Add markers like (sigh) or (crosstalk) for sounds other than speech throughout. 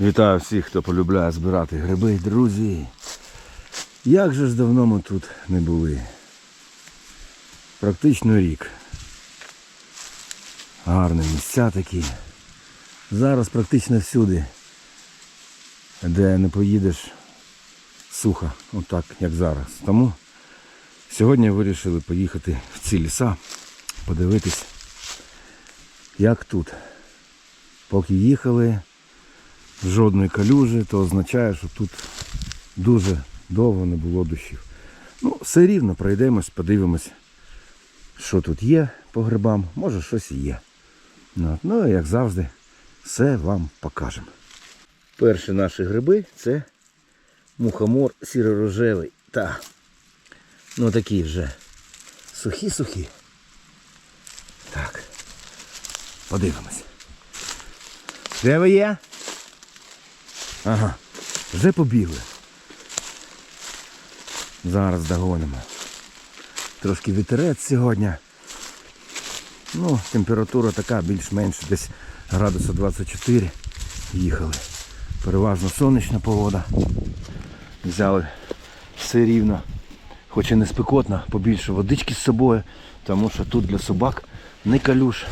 Вітаю всіх, хто полюбляє збирати гриби, друзі. Як же ж давно ми тут не були? Практично рік. Гарні місця такі. Зараз практично всюди, де не поїдеш, сухо, отак, як зараз. Тому сьогодні вирішили поїхати в ці ліса, подивитись, як тут. Поки їхали, жодної калюжі, то означає, що тут дуже довго не було дощів. Ну, все рівно пройдемось, подивимось, що тут є по грибам, може щось і є. Ну, ну як завжди, все вам покажемо. Перші наші гриби це мухомор сіро-рожевий. Та, ну такі вже сухі-сухі. Так, подивимось. Де ви є? Ага, вже побігли. Зараз догонимо. Трошки вітерець сьогодні. Ну, температура така більш-менш десь градуса 24 їхали. Переважно сонячна погода. Взяли все рівно. Хоч і не спекотно, побільше водички з собою, тому що тут для собак ні калюш,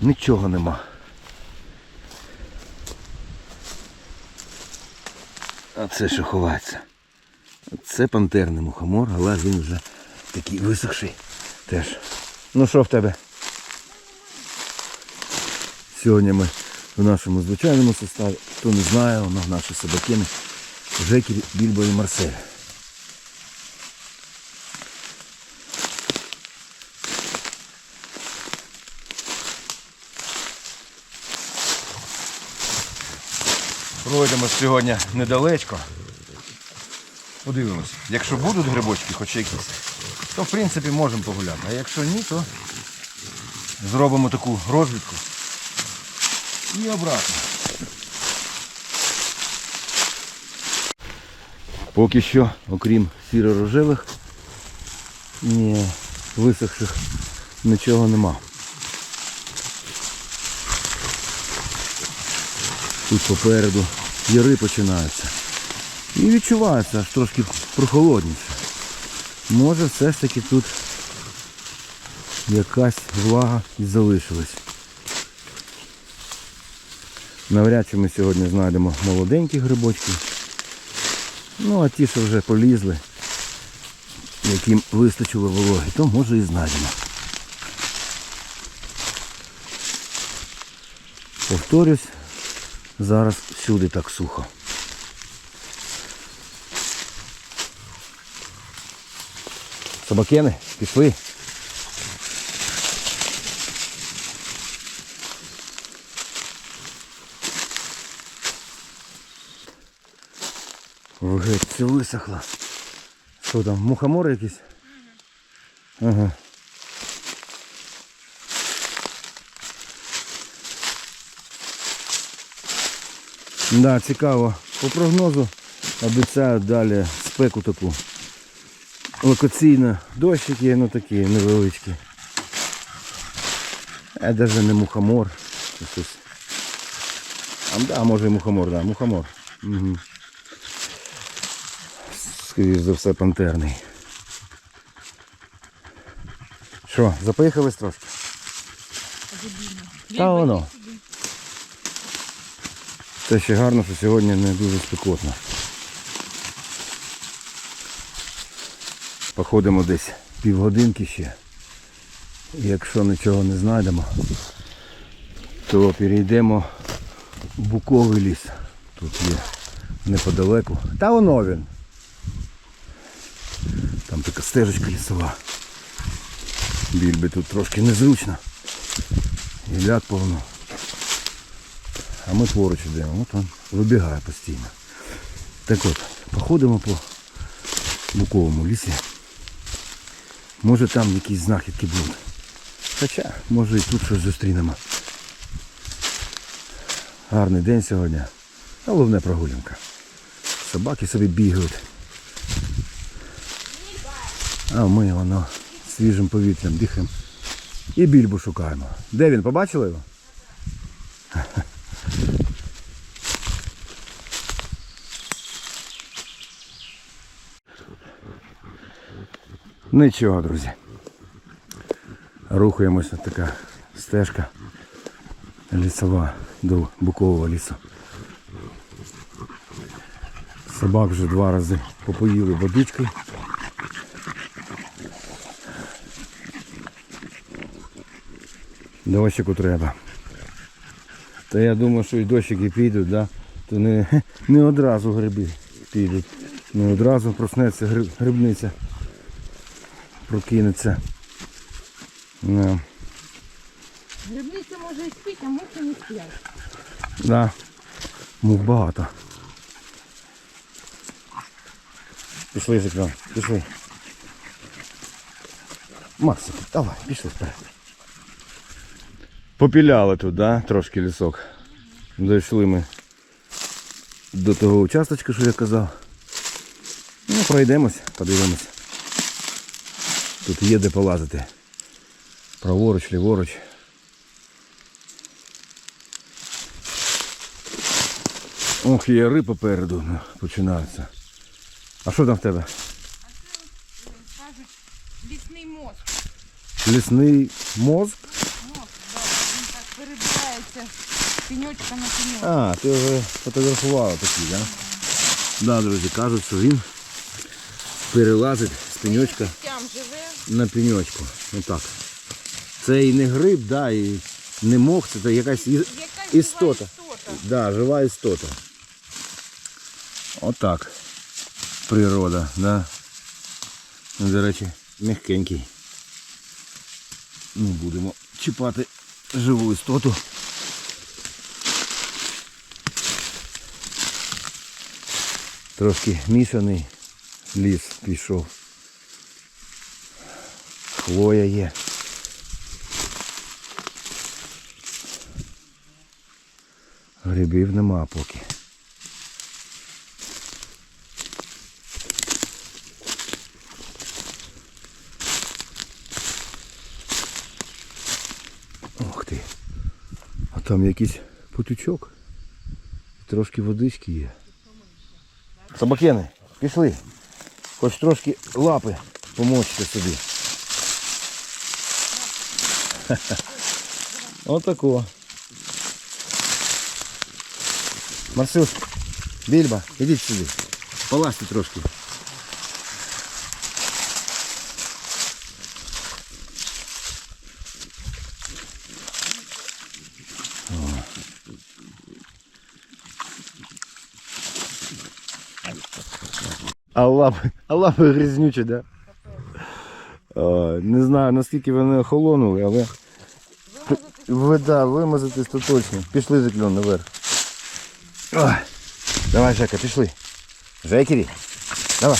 нічого нема. А це що ховається? Це пантерний мухомор, але він вже такий висохший теж. Ну що в тебе? Сьогодні ми в нашому звичайному составі, хто не знає, воно наші собакини Жекі, Більбо і Марсель. Пройдемо сьогодні недалечко. Подивимось. Якщо будуть грибочки, хоч якісь, то в принципі можемо погуляти. А якщо ні, то зробимо таку розвідку і обратно. Поки що, окрім сіро-рожевих і висохших, нічого нема. Тут попереду яри починаються. І відчувається аж трошки прохолодніше. Може все ж таки тут якась влага і залишилась. Навряд чи ми сьогодні знайдемо молоденькі грибочки. Ну а ті, що вже полізли, яким вистачило вологи, то може і знайдемо. Повторюсь, зараз всюди так сухо. Собакени, пішли. Геть, все висохло. Що там, мухомори якісь? Ага. Да, цікаво. По прогнозу обіцяють далі спеку таку. Локаційно дощики, ну такі невеличкі. А навіть не мухомор. А, да, може і мухомор, да, мухомор. Угу. Скоріш за все пантерний. Що, запихались трошки? Та воно. Це ще гарно, що сьогодні не дуже спекотно. Походимо десь півгодинки ще. Якщо нічого не знайдемо, то перейдемо в буковий ліс. Тут є неподалеку. Та воно він. Там така стежечка лісова. Більби тут трошки незручно. І Гіляк повно. А ми поруч йдемо. От він вибігає постійно. Так от, походимо по буковому лісі. Може там якісь знахідки будуть. Хоча, може і тут щось зустрінемо. Гарний день сьогодні. Головне прогулянка. Собаки собі бігають. А ми воно свіжим повітрям дихаємо. І більбу шукаємо. Де він? Побачили його? Нічого, друзі. Рухаємося така стежка лісова до букового лісу. Собак вже два рази попоїли водичкою. Дощику треба. Та я думаю, що і дощики підуть, да? то не, не одразу гриби підуть. Не одразу проснеться гриб, грибниця. Прокинеться. Да. Грибниця може і спить, а мухи не сплять. Да. Мух багато. Пішли, Жиклан, пішли. Максик, давай, пішли вперед. Попіляли тут, да? трошки лісок. Дійшли ми до того участочка, що я казав. Ну, пройдемось, подивимось. Тут є де полазити. Праворуч, ліворуч. Ох, є яри попереду ну, починаються. А що там в тебе? Кажуть, лісний мозк. Лісний мозк? Мозк, да. Він так перебирається з на пеньочок. А, ти вже фотографувала такий, так? Да? Да, друзі, кажуть, що він перелазить з живе. На пеньочку. Отак. Це і не гриб, да, і не мох, це якась і- Якась істота. жива істота. Да, жива істота. Отак. Природа, да. Ну, До речі, м'якенький. Не будемо чіпати живу істоту. Трошки мішаний ліс пішов. Хвоя є. Грибів нема поки. Ух ти. А там якийсь потючок. Трошки водички є. Собакени, пішли. Хоч трошки лапи помочте собі. (laughs) Отако. Марсюш, Більба, ідіть сюди. Полазьте трошки. О. А лапи, а лапи грізнючі, да? О, не знаю наскільки вони охолонули, але ви, да, вимазатись то точно. Пішли закльон наверх. Ой. Давай, Жека, пішли. Жекері, давай.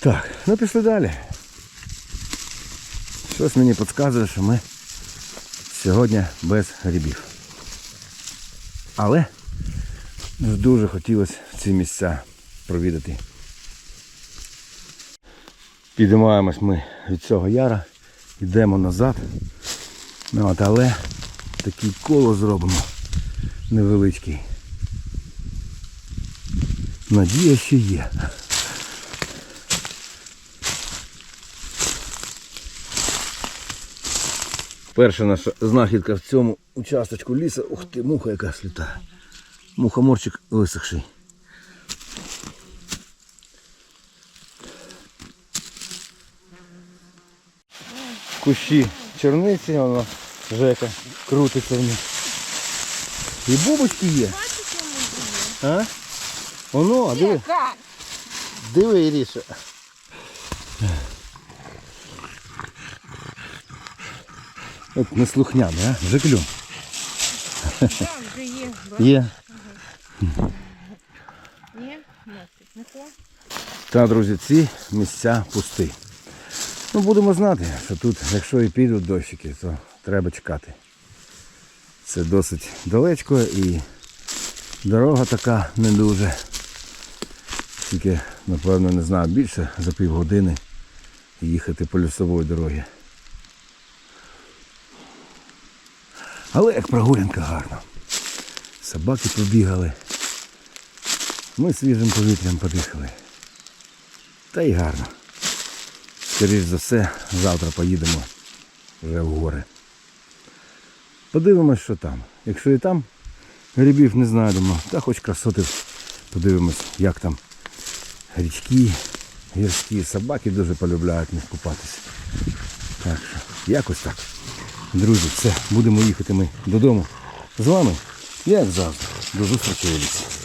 Так, ну пішли далі. Щось мені підказує, що ми сьогодні без грибів. Але дуже хотілося ці місця провідати. Підіймаємось ми від цього яра, йдемо назад. Ну, от, але такий коло зробимо невеличкий. Надія ще є. Перша наша знахідка в цьому участочку лісу. Ух ти, муха якась літає. Мухоморчик висохший. Кущі черниці, воно Жека крутиться в них. І бубочки є. А? Воно, диви, Яка? диви, Іріша. От неслухняний, а? Жеклю. Там вже є. Є. Ні? Не то? Та, друзі, ці місця пусті. Ну, будемо знати, що тут, якщо і підуть дощики, то треба чекати. Це досить далечко і дорога така не дуже. Тільки, напевно, не знаю, більше за півгодини їхати по лісової дорогі. Але як прогулянка гарно. Собаки побігали. Ми свіжим повітрям подихали. Та й гарно. Скоріш за все, завтра поїдемо вже в гори. Подивимось, що там. Якщо і там грибів не знайдемо, та хоч красоти подивимось, як там річки, гірські собаки дуже полюбляють них купатися. Так що, якось так. Друзі, все, будемо їхати ми додому. З вами, як завжди, до зустрічі.